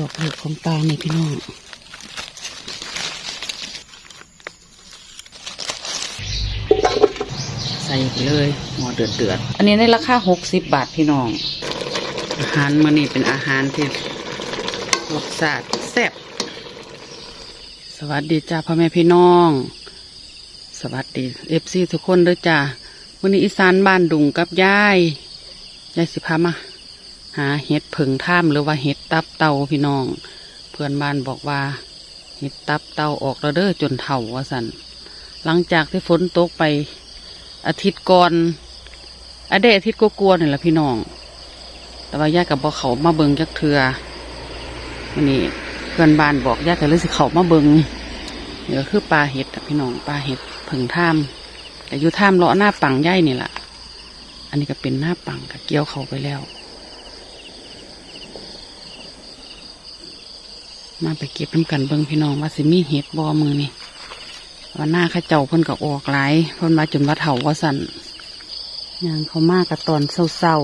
ดอกเห็ดของปลาเนี่ยพี่น้องใส่ไปเลยหม้อเดือดเดือดๆอันนี้ในราคาหกสิบบาทพี่น้อง อาหารมื้อนี้เป็นอาหารที่รสชาติแซ่บสวัสดีจ้าพ่อแม่พี่น้อง สวัสดีเอฟซีทุกคนด้วยจ้าวันนี้อีสานบ้านดุงกับยายยายสิพามา หาเห็ดผึ่งถ้ำหรือว่าเห็ดตับเต่าพี่น้อง เพื่อนบ้านบอกว่า เห็ดตับเต่าออกแล้วเด้อจนเถ่าว่าสันหลังจากที่ฝนตกไป อาทิตย์ก่อนอาเดอาทิตย์ก็กลัวๆนี่แหละพี่น้อง แต่ว่าญาติกับบอกเขามาเบิงจักเทือวันนี้เพื่อนบ้านบอกญาติกับเลยสิเขามาเบิงเดี๋ยวคือปลาเห็ดพี่น้องปลาเห็ดผึ่งถ้ำแต่อยู่ถ้ำเลาะหน้าปังใหญ่นี่แหละอันนี้ก็เป็นหน้าปังกับเกี่ยวเขาไปแล้ว มาไปเก็บน้ำกันเบิงพี่น้องว่าสิมีเห็ดบอมือนี่ว่าหน้าข้าเจ้าเพิ่นก็ออกหลายเพิ่นมาจนว่าเถาว่าสั่นยางเขามากกับตอนเศร้า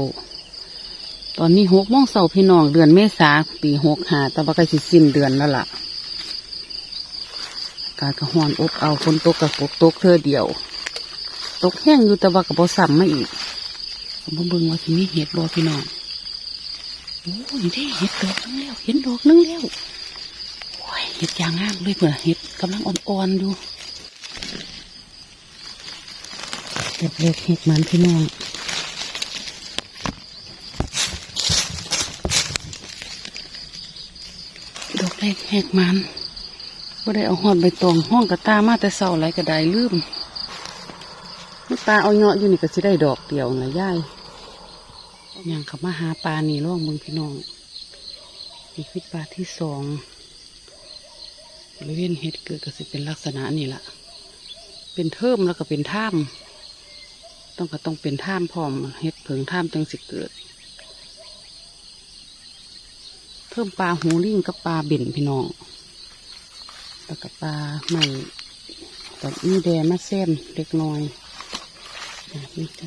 ๆตอนนี้หกโมงเศร้าพี่น้องเดือนเมษาปีหกหาแต่ว่าใกล้สิสิ้นเดือนแล้วล่ะกาศก็ฮ้อนอบเอาฝนตกกับฝนตกเธอเดียว ตกแห้งอยู่แต่ว่ากับบ่ซ้ำมาอีกผมเบิ่งว่าสิมีเห็ดบอพี่น้องโอ้ยเด้เห็ดดอกนึงแล้วเห็นดอกนึงแล้ว ยเห็ดยางงามเลยเผื่อเห็ดกำลังอ่อนๆอยู่เด็กเล็กเห็ดมันพี่น้องดอกเล็กเห็ดมันก็ได้เอาหอดใบตองห้องกระตามาแต่เศร้าไรก็ได้ลืมนี่ปลาเอาเงาะอยู่นี่ก็สิได้ดอกเดียวนะย่ายอย่างเขามาหาปลานี่ร่องมึงพี่น้องนี่คือปลาที่สอง บริเวณเห็ดเกิดก็สิเป็นลักษณะนี่แหละเป็นเทิมแล้วก็เป็นถ้ำต้องก็ต้องเป็นถ้ำพร้อมเห็ดเผิงถ้ำจังสิเกิด เพิ่มปลาหูลิงกับปลาเบ่นพี่น้องแล้วก็ปลาใหม่กับมีแดงมาเส้นเล็กน้อยนี่จ้ะ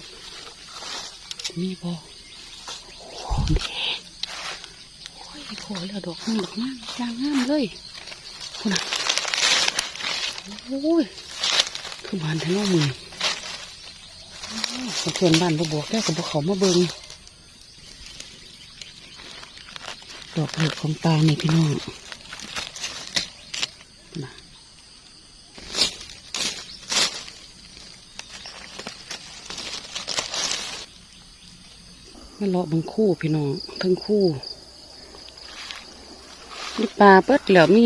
นี่บอโอ้เด็กโอ้ยโผล่แล้วดอกนึงดอกนั่งจางงามเลย คุณอะโอ้ยคือบ้านทะโนมือสะเทือนบ้านบวกแก้กับพวกเขามาเบิงดอกเห็ดของตาเนี่ยพี่น้องนะมาเลาะบังคู่พี่น้องทั้งคู่นี่ปลาเปิดแล้วมี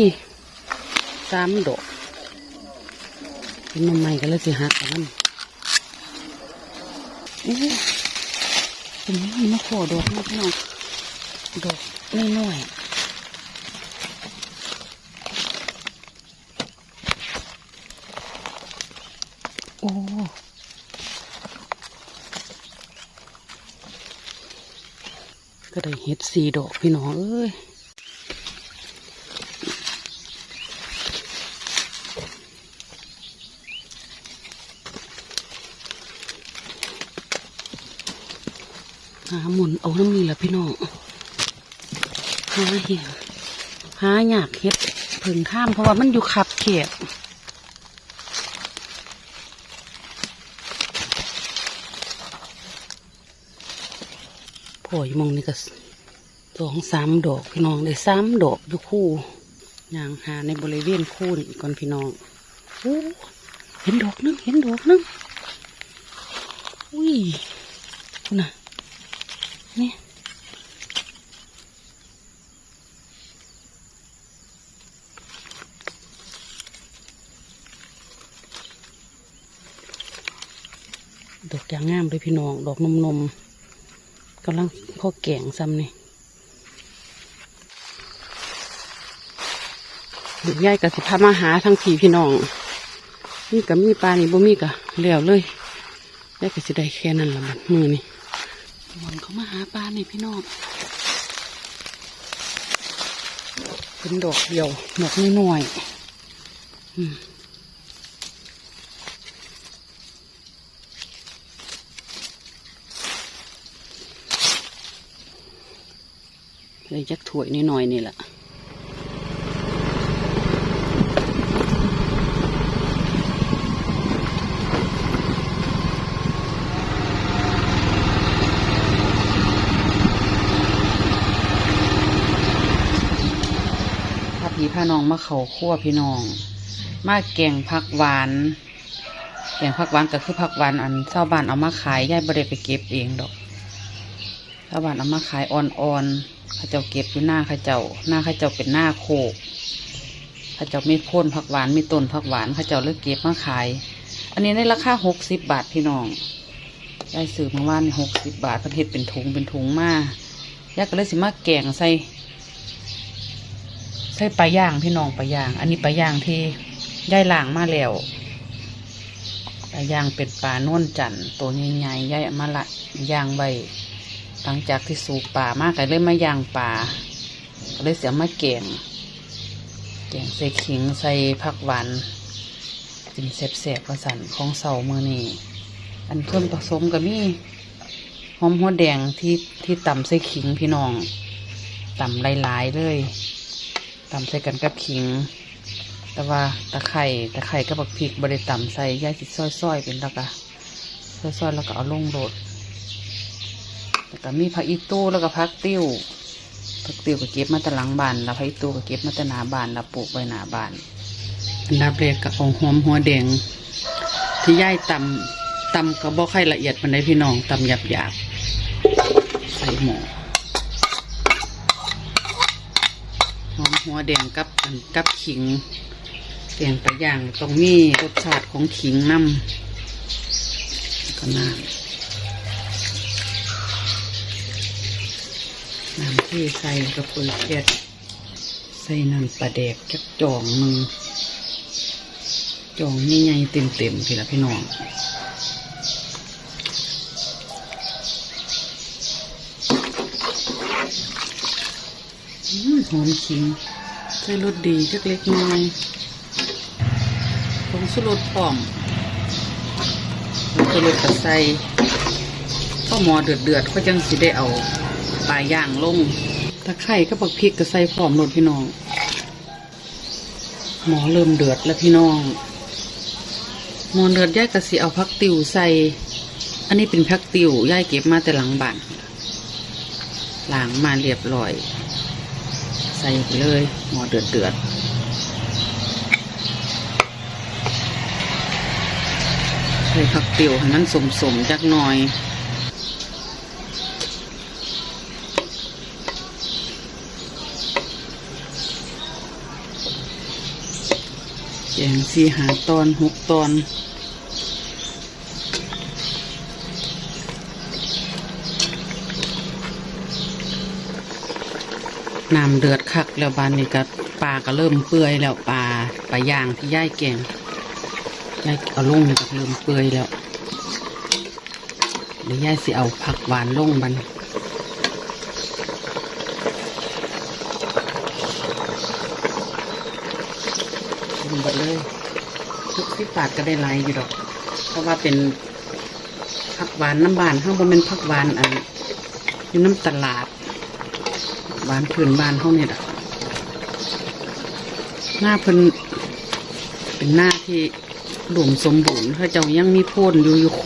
สามดอกเป็นมาใหม่ก็เลยสิหักกันนั่นโอ้เป็นยังไงมาขอดอกนะพี่น้องดอกน้อยๆโอ้ก็ได้เห็ดสี่ดอกพี่น้องเอ้ยาหมุนเอาน้ำนี่แหละพี่น้องหาเห็นหาอยากเฮ็ดผึ่งท่ามเพราะว่ามันอยู่ขับเขตพอยมองนี่ก็สองสามดอกพี่น้องได้สามดอกอยู่คู่ย่างหาในบริเวณคู่นี่ก่อนพี่น้องโอ้เห็นดอกนึงเห็นดอกนึงอุ้ยคุณน่ะ นี่ดอกยางงามเลยพี่น้อง ดอกนมนมกำลังพ่อแก่งซ้ำนี่หรือยายกับสิพามาหาทั้งผีพี่น้อง นี่กับมีปลานี่บ่มีกะแล้วเลยยายก็สิได้แค่นั้นละมันมือนี่ หมอนเขามาหาปลานี่พี่น้องเป็นดอกเดียวดอกน้อยๆอืมเลยจักถ้วยนิดหน่อยๆนี่แหละ น้องมาเขาคั่วพี่น้อง มาแกงผักหวานแกงผักหวานก็คือผักหวานอันชาวบ้านเอามาขายยายบ่ได้ไปเก็บเองดอกชาวบ้านเอามาขายอ่อนๆเขาเจ้าเก็บอยู่หน้าเขาเจ้าหน้าเขาเจ้าเป็นหน้าโคกเขาเจ้ามีโพ่นผักหวานมีต้นผักหวานเขาเจ้าเลือกเก็บมาขาย อันนี้ในราคาหกสิบบาทพี่น้องยายซื้อมาว่านหกสิบบาทเพิ่นเฮ็ดเป็นถุงเป็นถุงมายายก็เลยสิมาแกงใส่ ใส่ปลาย่างพี่น้องปลาย่าง อันนี้ปลาย่างที่ย่ายล้างมาแล้วปลาย่างเป็นปลาโน่นจันตัวใหญ่ๆย่ายมาละย่างใบหลังจากที่สูบป่ามากก็เลยมาย่างปลาก็เลยเสียมาแกงแกงใส่ขิงใส่ผักหวานกินแสบๆประสันของเสาเมือนี่อันเครื่องผสมก็มีหอมหัวแดงที่ที่ตำใส่ขิงพี่น้องตำหลายๆเลย ตำใส่กันกับขิง แต่ว่าตะไคร่ตะไคร่กับบักพริกบริตำใส่ย่ายสิซอยๆเป็นแล้วก็ซอยๆแล้วก็เอาลงโรดแล้วก็มีผักอีตู้แล้วก็ผักติ้วผักติ้วก็เก็บมาแต่หลังบานแล้วผักอีตู้ก็เก็บมาแต่หน้าบานแล้วปลูกไว้หน้าบานอันดับแรกก็เอาหอมหัวแดง ที่ย่ายตำตำก็บ่ค่อยละเอียดมันได้พี่น้องตำหยาบๆใส่หม้อ หอมหัวแดงกับอันกับขิงแกงปลาย่างต้องมีรสชาติของขิงน้ำก็น้ำน้ำที่ใส่กระเปือแก๊สใส่น้ำปลาแดกจักจองหนึ่งจองใหญ่ๆเต็มๆพี่ละพี่น้อง อมหอมขิงใส่รสดีจักเล็กน้อยผงสุรสพร้อมผงสุรสก็ใส่ข้าวหมอเดือดเดือดก็จังสิได้เอาปลาย่างลงตะไคร่ก็ปักพริกก็ใส่พร้อมรสพี่น้อง หมอเริ่มเดือดแล้วพี่น้องหมอเดือดย่ายกะสิเอาพักติวใส่ อันนี้เป็นพักติวย่ายเก็บมาแต่หลังบ้านล้างมาเรียบร้อย ส่ไปเลยหมอเดือดเดือดใส่ผักติวให้มันสมสมจักหน่อยแกงสี่หาตอนหกตอน น้ำเดือดคักแล้วบานนี้ก็ปลาก็เริ่มเปื่อยแล้วปลาปลาย่างที่ย่ายแกงย่ายเอาลงนี่ก็เริ่มเปื่อยแล้วเดี๋ยวย่ายสิเอาผักหวานลงบันลงหมดเลยทุกที่ปาดก็ได้หลายอยู่ดอก เพราะว่าเป็นผักหวานน้ำบานข้างบนเป็นผักหวานอันอยู่น้ำตลาด บ้านพื้นบ้านเขาเนี่ยแหละหน้าเพิ่นเป็นหน้าที่หลวมสมบูรณ์เขาเจ้ายังมีโพ่นอยู่อยู่โค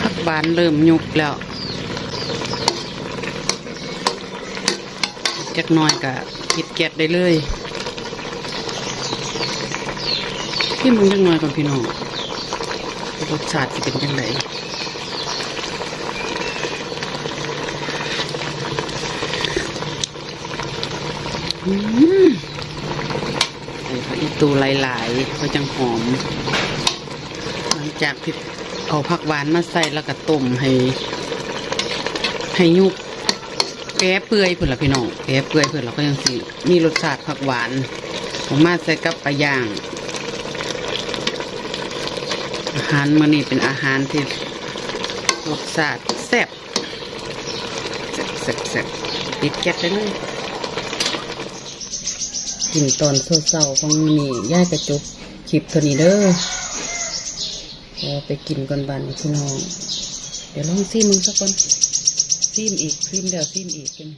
พักบานเริ่มยุบแล้วจักหน้อยกะคิดแกะได้เลย ที่มึงยังน้อยก่อนพี่น้องรสชาติจะเป็นยังไงอืมใส่ผักอีตูหลายๆก็จังหอม หลังจากที่เอาผักหวานมาใส่แล้วก็ต้มให้ให้ยุบแป้เปื่อยเพื่อนละพี่น้องแป้เปื่อยเพื่อนเราก็ยังสิมีรสชาติผักหวานผมมาใส่กับปลาย่าง หารมื้อนี้เป็นอาหารที่รสชาติแซ่บแซ่บแซ่บแซ่บปิดแก๊สได้เลยกินตอนเช้าๆของมื้อนี้ย่ายกระจบคลิปเท่านี้เด้อพอไปกินก่อนบันพี่น้อง เดี๋ยวลองซิมมึงสักก่อนซิมอีกซิมเดี๋ยวซิมอีกเป็น